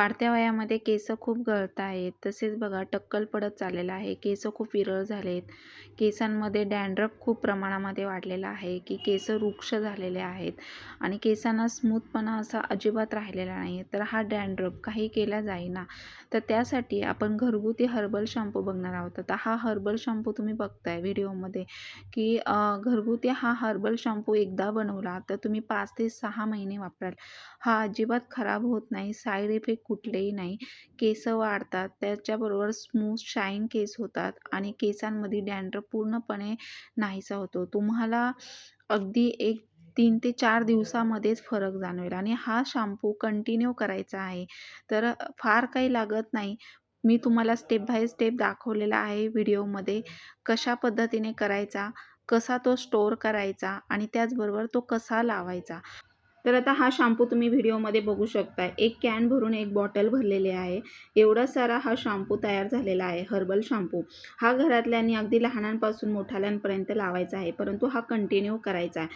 वाढत्या वयामध्ये केस खूप गळत आहेत तसेच बघा टक्कल पडत चाललेलं आहे. केस खूप विरळ झालेत. केसांमध्ये डॅन्ड्रफ खूप प्रमाणामध्ये वाढलेला आहे की केस वृक्ष झालेले आहेत आणि केसांना स्मूथपणा असा अजिबात राहिलेला नाही तर हा डॅन्ड्रफ काही केला जाईना. तर त्यासाठी आपण घरगुती हर्बल शॅम्पू बघणार आहोत. तर हा हर्बल शॅम्पू तुम्ही बघताय व्हिडिओमध्ये की घरगुती हा हर्बल शॅम्पू एकदा बनवला तर तुम्ही पाच ते सहा महिने वापराल. हा अजिबात खराब होत नाही. साईड इफेक्ट कुठलेही नाही. केस वाढतात त्याच्याबरोबर स्मूथ शाईन केस होतात आणि केसांमध्ये डॅन्ड्रफ पूर्णपणे नाहीसा होतो. तुम्हाला अगदी एक तीन ते चार दिवसामध्येच फरक जाणवेल आणि हा शॅम्पू कंटिन्यू करायचा आहे. तर फार काही लागत नाही. मी तुम्हाला स्टेप बाय स्टेप दाखवलेला आहे व्हिडिओमध्ये कशा पद्धतीने करायचा कसा तो स्टोअर करायचा आणि त्याचबरोबर तो कसा लावायचा. तर आता हा शॅम्पू तुम्ही व्हिडिओमध्ये बघू शकता एक कॅन भरून एक बॉटल भरलेली आहे. एवढा सारा हा शॅम्पू तयार झालेला आहे हर्बल शॅम्पू हा घरातल्यांनी अगदी लहानांपासून मोठ्याल्यांपर्यंत लावायचा आहे परंतु हा कंटिन्यू करायचा आहे.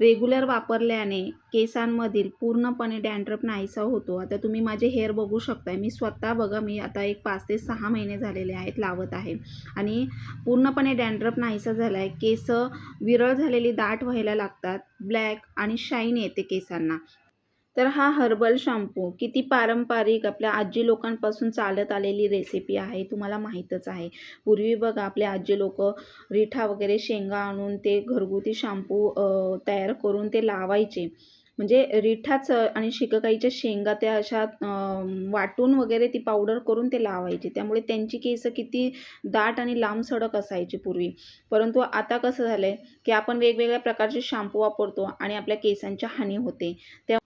रेग्युलर वापरल्याने केसांमधील पूर्णपणे डॅन्ड्रप नाहीसा होतो. आता तुम्ही माझे हेअर बघू शकताय. मी स्वतः बघा मी आता एक पाच ते सहा महिने झालेले आहेत लावत आहे. आणि पूर्णपणे डॅन्ड्रप नाहीसा झाला आहे केस विरळ झालेली दाट व्हायला लागतात. ब्लॅक आणि शाईन येते केस केसांना तर हा हर्बल शॅम्पू किती पारंपरिक आपल्या आजी लोकांपासून चालत आलेली रेसिपी आहे तुम्हाला माहीतच आहे. पूर्वी बघा आपले आजी लोक रिठा वगैरे शेंगा आणून ते घरगुती शॅम्पू तयार करून ते लावायचे. म्हणजे रिठाच आणि शिककाईच्या शेंगा त्या अशा वाटून वगैरे ती पावडर करून ते लावायचे. त्यामुळे त्यांची केस किती दाट आणि लांब सडक असायची पूर्वी. परंतु आता कसं झालं आहे की आपण वेगवेगळ्या प्रकारचे शॅम्पू वापरतो आणि आपल्या केसांच्या हानी होते. त्या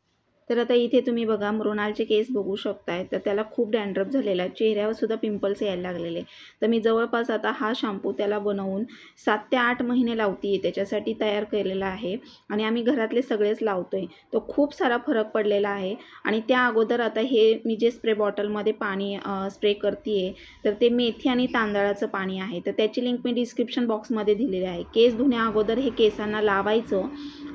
तर आता इथे तुम्ही बघा मृणालचे केस बघू शकताय. तर त्याला खूप डॅन्ड्रफ झालेला आहे. चेहऱ्यावर सुद्धा पिंपल्स यायला लागलेले तर मी जवळपास आता हा शॅम्पू त्याला बनवून सात ते आठ महिने लावते त्याच्यासाठी तयार केलेला आहे. आणि आम्ही घरातले सगळेच लावतोय. तो खूप सारा फरक पडलेला आहे. आणि त्या अगोदर आता हे मी जे स्प्रे बॉटलमध्ये पाणी स्प्रे करते तर ते मेथी आणि तांदळाचं पाणी आहे. तर त्याची लिंक मी डिस्क्रिप्शन बॉक्समध्ये दिलेली आहे. केस धुण्या अगोदर हे केसांना लावायचं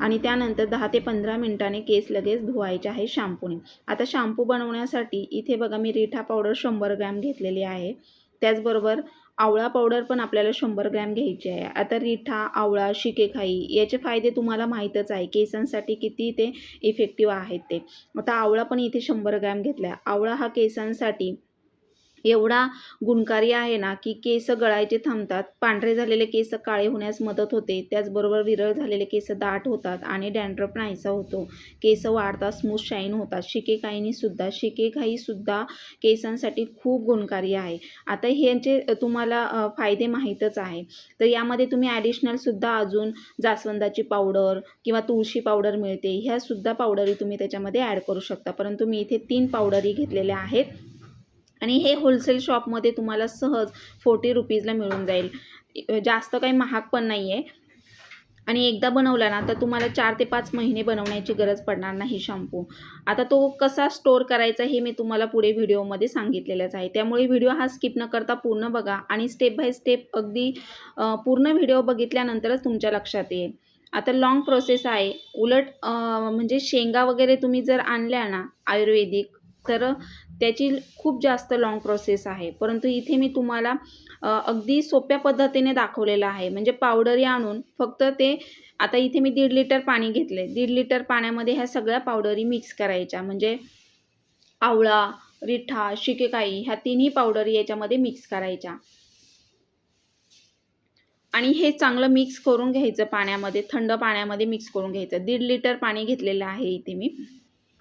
आणि त्यानंतर दहा ते पंधरा मिनिटांनी केस लगेच धुवायचे आहे शॅम्पूने आता शॅम्पू बनवण्यासाठी इथे बघा मी रिठा पावडर शंभर ग्रॅम घेतलेली आहे. त्याचबरोबर आवळा पावडर पण आपल्याला शंभर ग्रॅम घ्यायची आहे. आता रिठा आवळा शिकेखाई याचे फायदे तुम्हाला माहीतच आहे. केसांसाठी किती ते इफेक्टिव्ह आहेत ते. आता आवळा पण इथे शंभर ग्रॅम घेतला आहे आवळा हा केसांसाठी एवढा गुणकारी आहे ना की केस गळायचे थांबतात. पांढरे झालेले केस काळे होण्यास मदत होते. त्याचबरोबर विरळ झालेले केस दाट होतात आणि डॅन्ड्रफ नाहीसा होतो. केस वाढतात स्मूथ शाईन होतात. शिकेकाईनी शिके शिकेकाईसुद्धा केसांसाठी खूप गुणकारी आहे. आता ह्यांचे तुम्हाला फायदे माहीतच आहे. तर यामध्ये तुम्ही ॲडिशनलसुद्धा अजून जास्वंदाची पावडर किंवा तुळशी पावडर मिळते. ह्यासुद्धा पावडरी तुम्ही त्याच्यामध्ये ॲड करू शकता. परंतु मी इथे तीन पावडरी घेतलेल्या आहेत. आणि हे होलसेल शॉपमध्ये तुम्हाला सहज फोर्टी रुपीजला मिळून जाईल. जास्त काही महाग पण नाही आहे आणि एकदा बनवला ना तर तुम्हाला चार ते पाच महिने बनवण्याची गरज पडणार नाही शॅम्पू आता तो कसा स्टोअर करायचा हे मी तुम्हाला पुढे व्हिडिओमध्ये सांगितलेलंच आहे. त्यामुळे व्हिडिओ हा स्किप न करता पूर्ण बघा आणि स्टेप बाय स्टेप अगदी पूर्ण व्हिडिओ बघितल्यानंतरच तुमच्या लक्षात येईल. आता लॉंग प्रोसेस आहे. उलट म्हणजे शेंगा वगैरे तुम्ही जर आणल्या ना आयुर्वेदिक तर त्याची खूप जास्त लॉंग प्रोसेस आहे. परंतु इथे मी तुम्हाला अगदी सोप्या पद्धतीने दाखवलेलं आहे. म्हणजे पावडरी आणून फक्त ते आता इथे मी दीड लिटर पाणी घेतले दीड लिटर पाण्यामध्ये ह्या सगळ्या पावडरी मिक्स करायच्या. म्हणजे आवळा रिठा शिकेकाई ह्या तिन्ही पावडरी याच्यामध्ये मिक्स करायच्या. आणि हे चांगलं मिक्स करून घ्यायचं पाण्यामध्ये थंड पाण्यामध्ये मिक्स करून घ्यायचं. दीड लिटर पाणी घेतलेलं आहे इथे मी.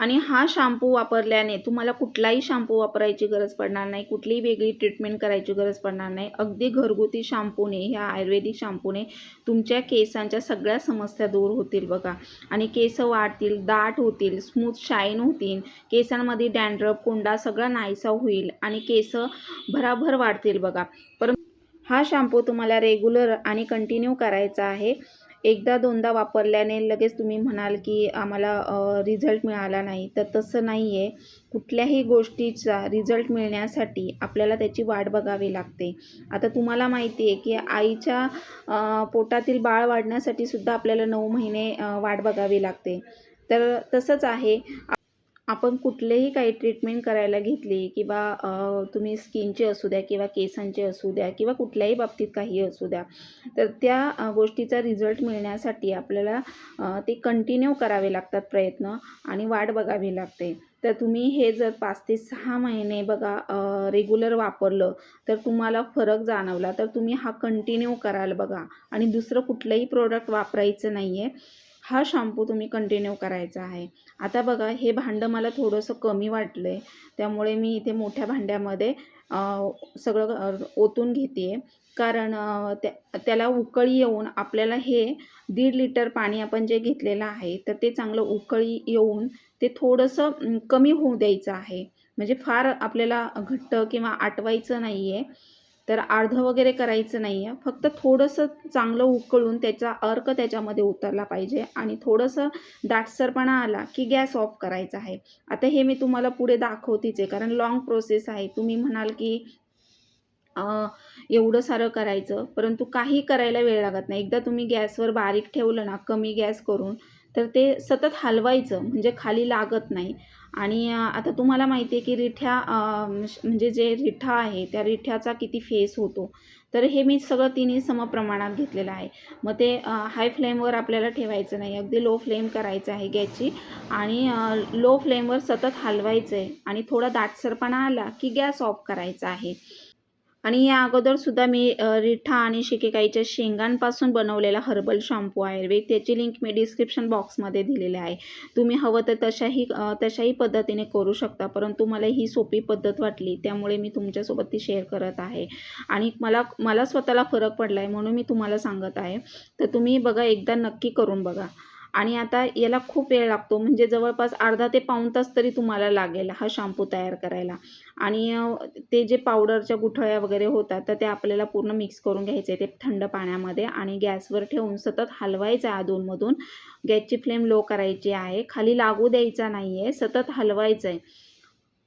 आणि हा शॅम्पू वापरल्याने तुम्हाला कुठलाही शॅम्पू वापरायची गरज पडणार नाही कुठलीही वेगळी ट्रीटमेंट करायची गरज पडणार नाही. अगदी घरगुती शॅम्पूने ह्या आयुर्वेदिक शॅम्पूने तुमच्या केसांच्या सगळ्या समस्या दूर होतील बघा. आणि केस वाढतील दाट होतील स्मूथ शाईन होतील केसांमध्ये डॅन्ड्रप कोंडा सगळा नाहीसा होईल आणि केस भराभर वाढतील बघा. पर हा शॅम्पू तुम्हाला रेग्युलर आणि कंटिन्यू करायचा आहे. एकदा दोनदा वापरल्याने लगेच तुम्ही म्हणाल की आम्हाला रिझल्ट मिळाला नाही. तर तसं नाही आहे कुठल्याही गोष्टीचा रिझल्ट मिळण्यासाठी आपल्याला त्याची वाट बघावी लागते. आता तुम्हाला माहिती आहे की आईच्या पोटातील बाळ वाढण्यासाठी सुद्धा आपल्याला नऊ महिने वाट बघावी लागते. तर तसंच आहे. आपण कुठलेही काही ट्रीटमेंट करायला घेतली किंवा तुम्ही स्किनचे असू द्या किंवा केसांचे असू द्या किंवा कुठल्याही बाबतीत काही असू द्या तर त्या गोष्टीचा रिझल्ट मिळण्यासाठी आपल्याला ते कंटिन्यू करावे लागतात प्रयत्न आणि वाट बघावी लागते. तर तुम्ही हे जर पाच ते सहा महिने बघा रेग्युलर वापरलं तर तुम्हाला फरक जाणवला तर तुम्ही हा कंटिन्यू कराल बघा. आणि दुसरं कुठलंही प्रोडक्ट वापरायचं नाही आहे हा शॅम्पू तुम्ही कंटिन्यू करायचा आहे. आता बघा हे भांडं मला थोडंसं कमी वाटलं आहे त्यामुळे मी इथे मोठ्या भांड्यामध्ये सगळं ओतून घेते आहे कारण त्या त्याला उकळी येऊन आपल्याला हे दीड लिटर पाणी आपण जे घेतलेलं आहे तर ते चांगलं उकळी येऊन ते थोडंसं कमी होऊ द्यायचं आहे. म्हणजे फार आपल्याला घट्ट किंवा आटवायचं नाही आहे तर अर्धं वगैरे करायचं नाही आहे फक्त थोडंसं चांगलं उकळून त्याचा अर्क त्याच्यामध्ये उतरला पाहिजे. आणि थोडंसं दाटसरपणा आला की गॅस ऑफ करायचा आहे. आता हे मी तुम्हाला पुढे दाखवतीच आहे. कारण लॉंग प्रोसेस आहे. तुम्ही म्हणाल की एवढं सारं करायचं. परंतु काही करायला वेळ लागत नाही. एकदा तुम्ही गॅसवर बारीक ठेवलं ना कमी गॅस करून तर ते सतत हलवायचं. म्हणजे खाली लागत नाही. आणि आता तुम्हाला माहिती आहे की रिठ्या म्हणजे जे रिठा आहे त्या रिठ्याचा किती फेस होतो तर हे मी सगळं तिन्ही समप्रमाणात घेतलेलं आहे. मग ते हाय फ्लेमवर आपल्याला ठेवायचं नाही. अगदी लो फ्लेम करायचं आहे गॅसची आणि लो फ्लेमवर सतत हलवायचं आहे आणि थोडा दाटसरपणा आला की गॅस ऑफ करायचा आहे. आणि या अगोदरसुद्धा मी रिठा आणि शिकेकाईच्या शेंगांपासून बनवलेला हर्बल शॅम्पू आयुर्वेद त्याची लिंक मी डिस्क्रिप्शन बॉक्समध्ये दिलेली आहे. तुम्ही हवं तर तशाही तशाही पद्धतीने करू शकता परंतु मला ही सोपी पद्धत वाटली त्यामुळे मी तुमच्यासोबत ती शेअर करत आहे. आणि मला मला स्वतःला फरक पडला आहे म्हणून मी तुम्हाला सांगत आहे. तर तुम्ही बघा एकदा नक्की करून बघा. आणि आता याला खूप वेळ लागतो. म्हणजे जवळपास अर्धा ते पाऊण तास तरी तुम्हाला लागेल हा शॅम्पू तयार करायला. आणि ते जे पावडरच्या गुठळ्या वगैरे होतात तर ते आपल्याला पूर्ण मिक्स करून घ्यायचे. ते थंड पाण्यामध्ये आणि गॅसवर ठेवून सतत हलवायचं आहे अधूनमधून. गॅसची फ्लेम लो करायची आहे. खाली लागू द्यायचा नाही आहे सतत हलवायचं आहे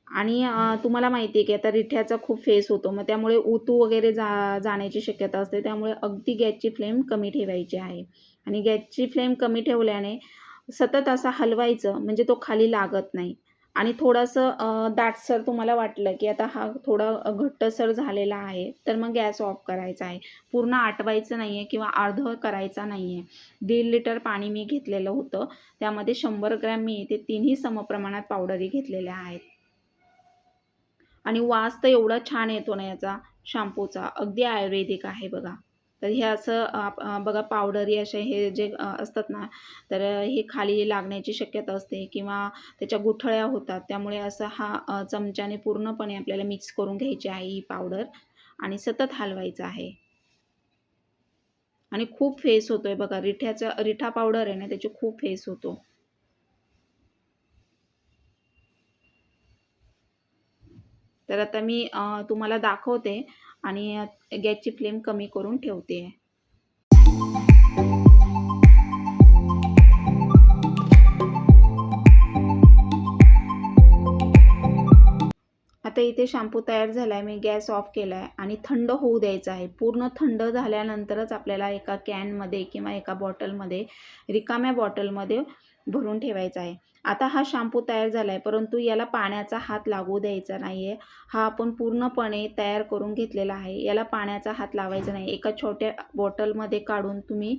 आणि तुम्हाला माहिती आहे की आता रिठ्याचा खूप फेस होतो. मग त्यामुळे उतू वगैरे जा जाण्याची शक्यता असते. त्यामुळे अगदी गॅसची फ्लेम कमी ठेवायची आहे. आणि गॅसची फ्लेम कमी ठेवल्याने सतत असा हलवायचं म्हणजे तो खाली लागत नाही. आणि थोडंसं दाटसर तुम्हाला वाटलं की आता हा थोडा घट्टसर झालेला आहे तर मग गॅस ऑफ करायचा आहे. पूर्ण आटवायचं नाही आहे किंवा अर्धं करायचा नाही आहे दीड लिटर पाणी मी घेतलेलं होतं. त्यामध्ये शंभर ग्रॅम मी ते तिन्ही समप्रमाणात पावडरी घेतलेल्या आहेत. आणि वास तर एवढा छान येतो ना याचा शॅम्पूचा अगदी आयुर्वेदिक आहे बघा. तर हे असं आप- बघा पावडरी असे हे जे असतात ना तर हे खाली लागण्याची शक्यता असते किंवा त्याच्या गुठळ्या होतात. त्यामुळे असं हा चमच्याने पूर्णपणे आपल्याला मिक्स करून घ्यायची आहे ही पावडर आणि सतत हलवायचं आहे. आणि खूप फेस होतोय बघा. रिठ्याचा रिठा पावडर आहे ना त्याची खूप फेस होतो. तर आता मी तुम्हाला दाखवते आणि गॅसची फ्लेम कमी करून ठेवते. आता इथे शॅम्पू तयार झाला आहे मी गॅस ऑफ केला आहे आणि थंड होऊ द्यायचा आहे. पूर्ण थंड झाल्यानंतरच आपल्याला एका कॅनमध्ये किंवा एका बॉटलमध्ये रिकाम्या बॉटलमध्ये भरून ठेवायचं आहे. आता हा शॅम्पू तयार झाला आहे परंतु याला पाण्याचा हात लागू द्यायचा नाही आहे हा आपण पूर्णपणे तयार करून घेतलेला आहे. याला पाण्याचा हात लावायचा नाही. एका छोट्या बॉटलमध्ये काढून तुम्ही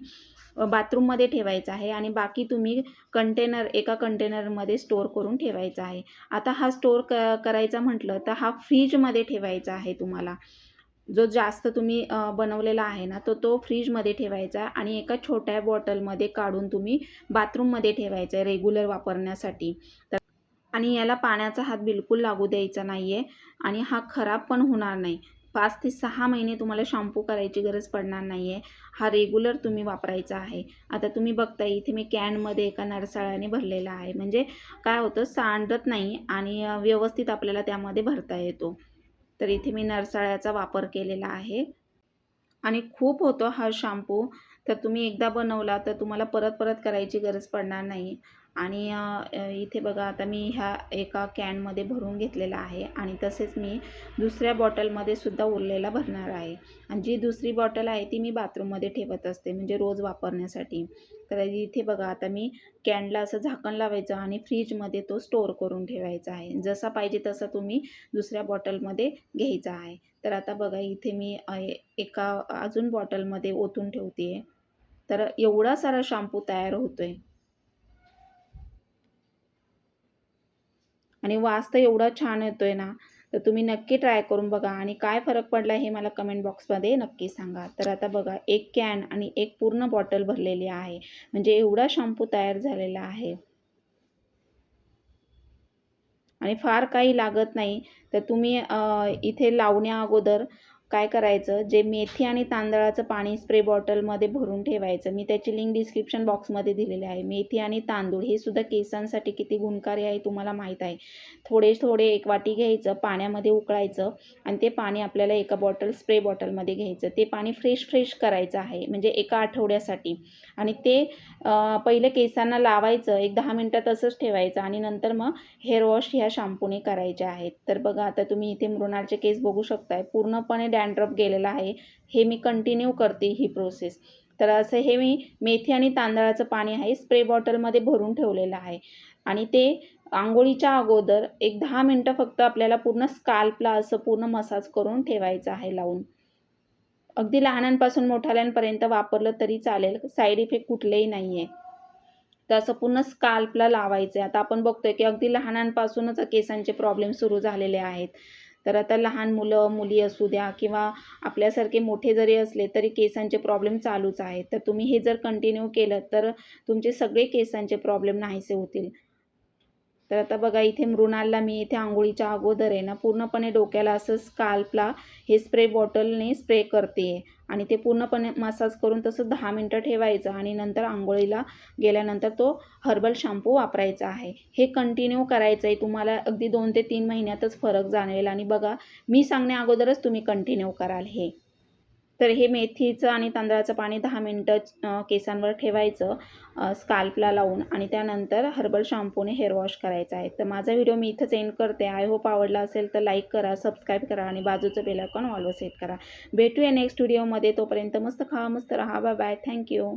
बाथरूममध्ये ठेवायचा आहे आणि बाकी तुम्ही कंटेनर एका कंटेनरमध्ये स्टोअर करून ठेवायचा आहे. आता हा स्टोअर क करायचा म्हटलं तर हा फ्रीजमध्ये ठेवायचा आहे तुम्हाला. जो जास्त तुम्ही बनवलेला आहे ना तो तो फ्रीजमध्ये ठेवायचा आणि एका छोट्या बॉटलमध्ये काढून तुम्ही बाथरूममध्ये ठेवायचा आहे रेग्युलर वापरण्यासाठी. तर आणि याला पाण्याचा हात बिलकुल लागू द्यायचा नाही आहे आणि हा खराब पण होणार नाही. पाच ते सहा महिने तुम्हाला शॅम्पू करायची गरज पडणार नाही आहे हा रेग्युलर तुम्ही वापरायचा आहे. आता तुम्ही बघता इथे मी कॅनमध्ये एका नरसाळ्याने भरलेला आहे. म्हणजे काय होतं सांडत नाही आणि व्यवस्थित आपल्याला त्यामध्ये भरता येतो. तर इथे मी नरसाळ्याचा वापर केलेला आहे. आणि खूप होतो हा शॅम्पू तर तुम्ही एकदा बनवला तर तुम्हाला परत परत करायची गरज पडणार नाही. आणि इथे बघा आता मी ह्या एका कॅनमध्ये भरून घेतलेला आहे आणि तसेच मी दुसऱ्या बॉटलमध्ये सुद्धा उरलेला भरणार आहे. आणि जी दुसरी बॉटल आहे ती मी बाथरूममध्ये ठेवत असते म्हणजे रोज वापरण्यासाठी. तर इथे बघा आता मी कॅनला असं झाकण लावायचं आणि फ्रीजमध्ये तो स्टोअर करून ठेवायचा आहे. जसा पाहिजे तसा तुम्ही दुसऱ्या बॉटलमध्ये घ्यायचा आहे. तर आता बघा इथे मी एका अजून बॉटलमध्ये ओतून ठेवते तर एवढा सारा शॅम्पू तयार होतोय. आणि वास तर एवढा छान येतोय ना तर तुम्ही नक्की ट्राय करून बघा. आणि काय फरक पडला हे मला कमेंट बॉक्समध्ये नक्की सांगा. तर आता बघा एक कॅन आणि एक पूर्ण बॉटल भरलेली आहे. म्हणजे एवढा शॅम्पू तयार झालेला आहे. आणि फार काही लागत नाही. तर तुम्ही इथे लावण्या अगोदर काय करायचं? जे मेथी आणि तांदळाचं पाणी स्प्रे बॉटलमध्ये भरून ठेवायचं. मी त्याची लिंक डिस्क्रिप्शन बॉक्समध्ये दिलेली आहे. मेथी आणि तांदूळ हे सुद्धा केसांसाठी किती गुणकारी आहे तुम्हाला माहीत आहे. थोडे थोडे एक वाटी घ्यायचं पाण्यामध्ये उकळायचं आणि ते पाणी आपल्याला एका बॉटल स्प्रे बॉटलमध्ये घ्यायचं. ते पाणी फ्रेश फ्रेश करायचं आहे म्हणजे एका आठवड्यासाठी. आणि ते पहिले केसांना लावायचं एक दहा मिनटं तसंच ठेवायचं आणि नंतर मग हेअर वॉश ह्या शॅम्पूने करायच्या आहेत. तर बघा आता तुम्ही इथे मृणालचे केस बघू शकताय. पूर्णपणे डॅन्ड्रप गेलेला आहे. हे मी कंटिन्यू करते ही प्रोसेस. तर असं हे मी मेथी आणि तांदळाचं पाणी आहे स्प्रे बॉटलमध्ये भरून ठेवलेलं आहे. आणि ते आंघोळीच्या अगोदर एक दहा मिनटं फक्त आपल्याला पूर्ण स्काल्पला असं पूर्ण मसाज करून ठेवायचं आहे लावून. अगदी लहानांपासून मोठ्याल्यांपर्यंत वापरलं तरी चालेल साईड इफेक्ट कुठलेही नाही आहे तर असं पूर्ण स्काल्पला लावायचं आहे आता आपण बघतोय की अगदी लहानांपासूनच केसांचे प्रॉब्लेम सुरू झालेले आहेत. तर आता लहान मुलं मुली असू द्या किंवा आपल्यासारखे मोठे जरी असले तरी केसांचे प्रॉब्लेम चालूच आहेत. तर तुम्ही हे जर कंटिन्यू केलं तर तुमचे सगळे केसांचे प्रॉब्लेम नाहीसे होतील. तर आता बघा इथे मृणालला मी इथे आंघोळीच्या अगोदर आहे ना पूर्णपणे डोक्याला असं स्काल्पला हे स्प्रे बॉटलने स्प्रे करते. आणि ते पूर्णपणे मसाज करून तसं दहा मिनटं ठेवायचं आणि नंतर आंघोळीला गेल्यानंतर तो हर्बल शॅम्पू वापरायचा आहे. हे कंटिन्यू करायचं आहे तुम्हाला अगदी दोन ते तीन महिन्यातच फरक जाणवेल. आणि बघा मी सांगण्या अगोदरच तुम्ही कंटिन्यू कराल हे. तर हे मेथीचं आणि तांदळाचं पाणी दहा मिनटं केसांवर ठेवायचं स्काल्पला लावून आणि त्यानंतर हर्बल शॅम्पूने हेअर वॉश करायचा आहे. तर माझा व्हिडिओ मी इथंच एंड करते. आय होप आवडला असेल तर लाईक करा सबस्क्राईब करा आणि बाजूचं बेलायकॉन ऑलवर सेट करा. भेटूया नेक्स्ट व्हिडिओमध्ये. तोपर्यंत मस्त खा मस्त राहा. Bye bye. थँक्यू